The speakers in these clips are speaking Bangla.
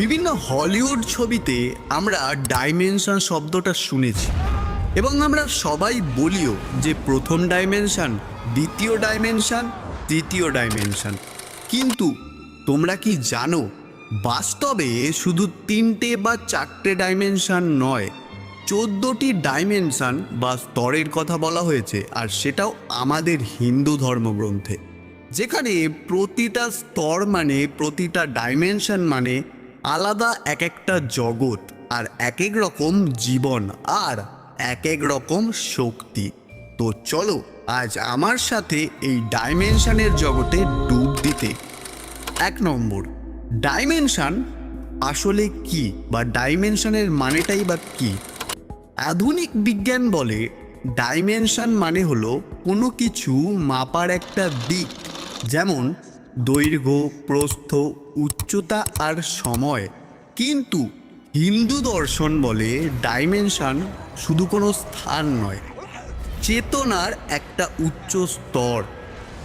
বিভিন্ন হলিউড ছবিতে আমরা ডাইমেনশন শব্দটা শুনেছি। এবং আমরা সবাই বলিও যে প্রথম ডাইমেনশন, দ্বিতীয় ডাইমেনশন, তৃতীয় ডাইমেনশন। কিন্তু তোমরা কি জানো, বাস্তবে শুধু তিনটে বা চারটে ডাইমেনশন নয়, চোদ্দোটি ডাইমেনশন বা স্তরের কথা বলা হয়েছে, আর সেটাও আমাদের হিন্দু ধর্মগ্রন্থে। যেখানে প্রতিটা স্তর মানে প্রতিটা ডাইমেনশন মানে আলাদা এক একটা জগৎ আর এক এক রকম জীবন আর এক এক রকম শক্তি। তো চলো, আজ আমার সাথে এই ডাইমেনশনের জগতে ডুব দিতে। এক নম্বর, ডাইমেনশন আসলে কি বা ডাইমেনশনের মানেটাই বা কি? আধুনিক বিজ্ঞান বলে ডাইমেনশন মানে হলো কোনো কিছু মাপার একটা দিক, যেমন দৈর্ঘ্য, প্রস্থ, উচ্চতা আর সময়। কিন্তু হিন্দু দর্শন বলে ডাইমেনশন শুধু কোনো স্থান নয়, চেতনার একটা উচ্চ স্তর।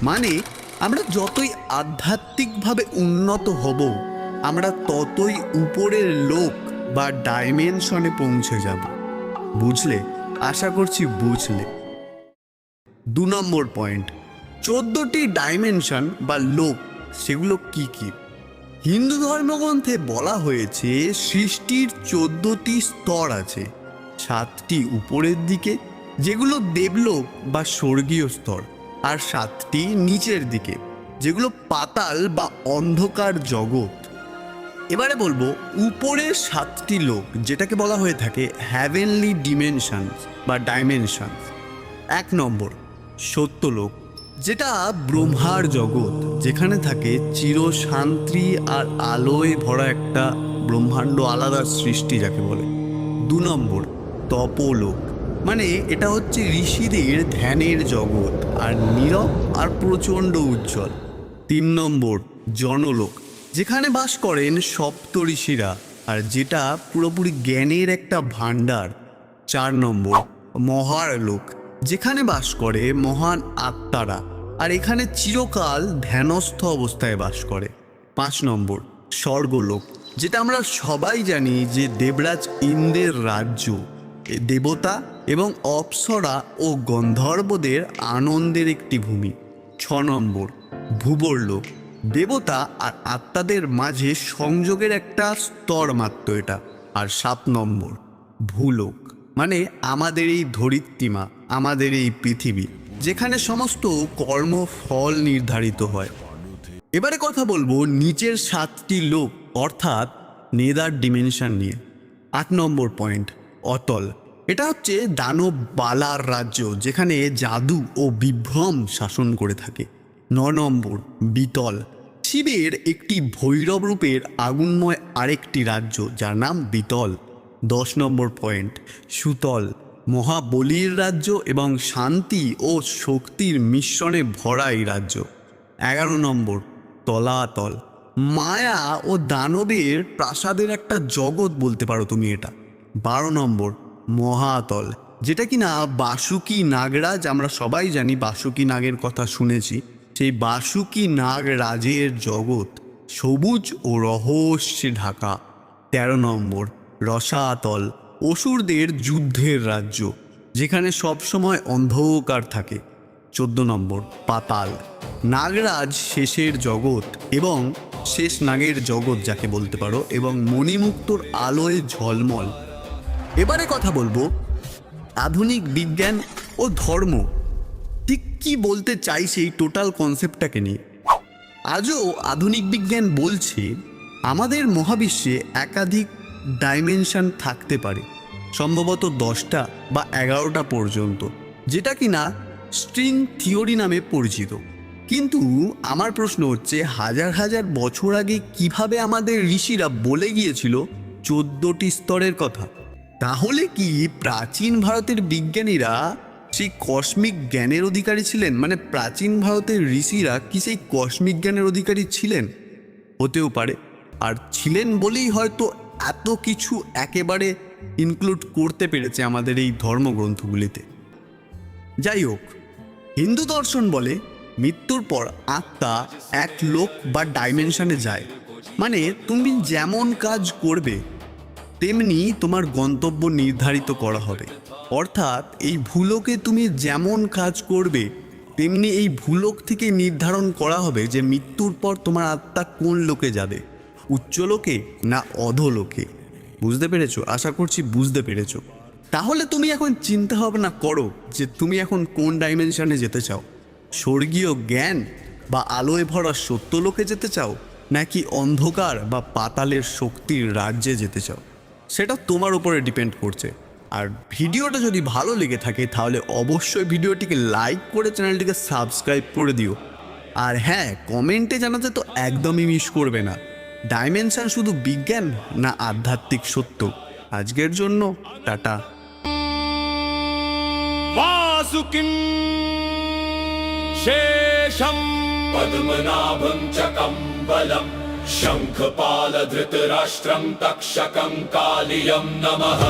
মানে আমরা যতই আধ্যাত্মিকভাবে উন্নত হব, আমরা ততই উপরের লোক বা ডাইমেনশনে পৌঁছে যাব। বুঝলে? আশা করছি বুঝলে। দু নম্বর পয়েন্ট। চোদ্দটি ডাইমেনশন বা লোক, সেগুলো কি কি? হিন্দু ধর্মগ্রন্থে বলা হয়েছে, সৃষ্টির চোদ্দটি স্তর আছে। সাতটি উপরের দিকে, যেগুলো দেবলোক বা স্বর্গীয় স্তর। আর সাতটি নিচের দিকে, যেগুলো পাতাল বা অন্ধকার জগৎ। এবারে বলব, উপরের সাতটি লোক, যেটাকে বলা হয়ে থাকে হ্যাভেনলি ডিমেনশন বা ডাইমেনশন এক নম্বর, সত্যলোক। যেটা ব্রহ্মার জগৎ, যেখানে থাকে চির শান্তি আর আলোয় ভরা একটা ব্রহ্মাণ্ড আলাদা সৃষ্টি যাকে বলে। দু নম্বর, তপলোক। মানে এটা হচ্ছে ঋষিদের ধ্যানের জগৎ, আর নীরব আর প্রচণ্ড উজ্জ্বল। তিন নম্বর, জনলোক। যেখানে বাস করেন সপ্ত ঋষিরা, আর যেটা পুরোপুরি জ্ঞানের একটা ভাণ্ডার। চার নম্বর, মহারলোক। যেখানে বাস করে মহান আত্মারা। আর এখানে চিরকাল ধ্যানস্থ অবস্থায় বাস করে। পাঁচ নম্বর, স্বর্গলোক, যেটা আমরা সবাই জানি যে দেবরাজ ইন্দ্রের রাজ্য। দেবতা এবং অপ্সরা ও গন্ধর্বদের আনন্দের একটি ভূমি। ছ নম্বর ভূবরলোক দেবতা আর আত্মাদের মাঝে সংযোগের একটা স্তর মাত্র এটা। আর সাত নম্বর, ভূলোক মানে আমাদের এই ধরিত্রীমা, আমাদের এই পৃথিবী। যেখানে সমস্ত কর্ম ফল নির্ধারিত হয়। এবারে কথা বলব নিচের সাতটি লোক, অর্থাৎ নেদার ডিমেনশন নিয়ে। আট নম্বর পয়েন্ট অতল। এটা হচ্ছে দানব বালার রাজ্য, যেখানে জাদু ও বিভ্রম শাসন করে থাকে। ন নম্বর, বিতল। শিবের একটি ভৈরব রূপের আগুনময় আরেকটি রাজ্য, যার নাম বিতল। দশ নম্বর পয়েন্ট সুতল। মহাবলীর রাজ্য এবং শান্তি ও শক্তির মিশ্রণে ভরা এই রাজ্য। এগারো নম্বর, তলাতল। মায়া ও দানবের প্রাসাদের একটা জগৎ বলতে পারো তুমি এটা। বারো নম্বর, মহাতল। যেটা কিনা বাসুকি নাগরাজ, আমরা সবাই জানি বাসুকি নাগের কথা শুনেছি, সেই বাসুকি নাগ রাজের জগৎ সবুজ ও রহস্যে ঢাকা। তেরো নম্বর, রসাতল। অসুরদের যুদ্ধের রাজ্য, যেখানে সবসময় অন্ধকার থাকে। চোদ্দ নম্বর, পাতাল। নাগরাজ শেষের জগৎ এবং শেষ নাগের জগৎ যাকে বলতে পারো, এবং মণিমুক্তর আলোয় ঝলমল। এবারে কথা বলব আধুনিক বিজ্ঞান ও ধর্ম। ঠিক কি বলতে চাইছে এই টোটাল কনসেপ্টটাকে নিয়ে? আজও আধুনিক বিজ্ঞান বলছে, আমাদের মহাবিশ্বে একাধিক ডাইমেনশন থাকতে পারে, সম্ভবত দশটা বা এগারোটা পর্যন্ত, যেটা কি না স্ট্রিং থিওরি নামে পরিচিত। কিন্তু আমার প্রশ্ন হচ্ছে, হাজার হাজার বছর আগে কীভাবে আমাদের ঋষিরা বলে গিয়েছিল চোদ্দটি স্তরের কথা? তাহলে কি প্রাচীন ভারতের বিজ্ঞানীরা সেই কসমিক জ্ঞানের অধিকারী ছিলেন? মানে প্রাচীন ভারতের ঋষিরা কি সেই কসমিক জ্ঞানের অধিকারী ছিলেন? হতেও পারে। আর ছিলেন বলেই হয়তো এত কিছু একেবারে ইনক্লুড করতে পেরেছে আমাদের এই ধর্মগ্রন্থগুলিতে। যাই হোক, হিন্দু দর্শন বলে মৃত্যুর পর আত্মা এক লোক বা ডাইমেনশনে যায়। মানে তুমি যেমন কাজ করবে, তেমনি তোমার গন্তব্য নির্ধারিত করা হবে। অর্থাৎ এই ভুলোকে তুমি যেমন কাজ করবে, তেমনি এই ভুলোক থেকে নির্ধারণ করা হবে যে মৃত্যুর পর তোমার আত্মা কোন লোকে যাবে। উচ্চ লোকে না অধলোকে বুঝতে পেরেছ? আশা করছি বুঝতে পেরেছ। তাহলে তুমি এখন চিন্তা ভাবনা করো যে তুমি এখন কোন ডাইমেনশনে যেতে চাও? স্বর্গীয় জ্ঞান বা আলোয় ভরা সত্য লোকে যেতে চাও? নাকি অন্ধকার বা পাতালের শক্তির রাজ্যে যেতে চাও? সেটা তোমার উপরে ডিপেন্ড করছে। আর ভিডিওটা যদি ভালো লেগে থাকে, তাহলে অবশ্যই ভিডিওটিকে লাইক করে চ্যানেলটিকে সাবস্ক্রাইব করে দিও। আর হ্যাঁ কমেন্টে জানাতে তো একদমই মিস করবে না। ডাইমেনশন শুধু বিজ্ঞান না আধ্যাত্মিক সত্য আজকের জন্য টাটা वासुकिम् शेषम् पद्मनाभं च कम्बलम् शङ्खपालधृतराष्ट्रं तक्षकं कालियं नमः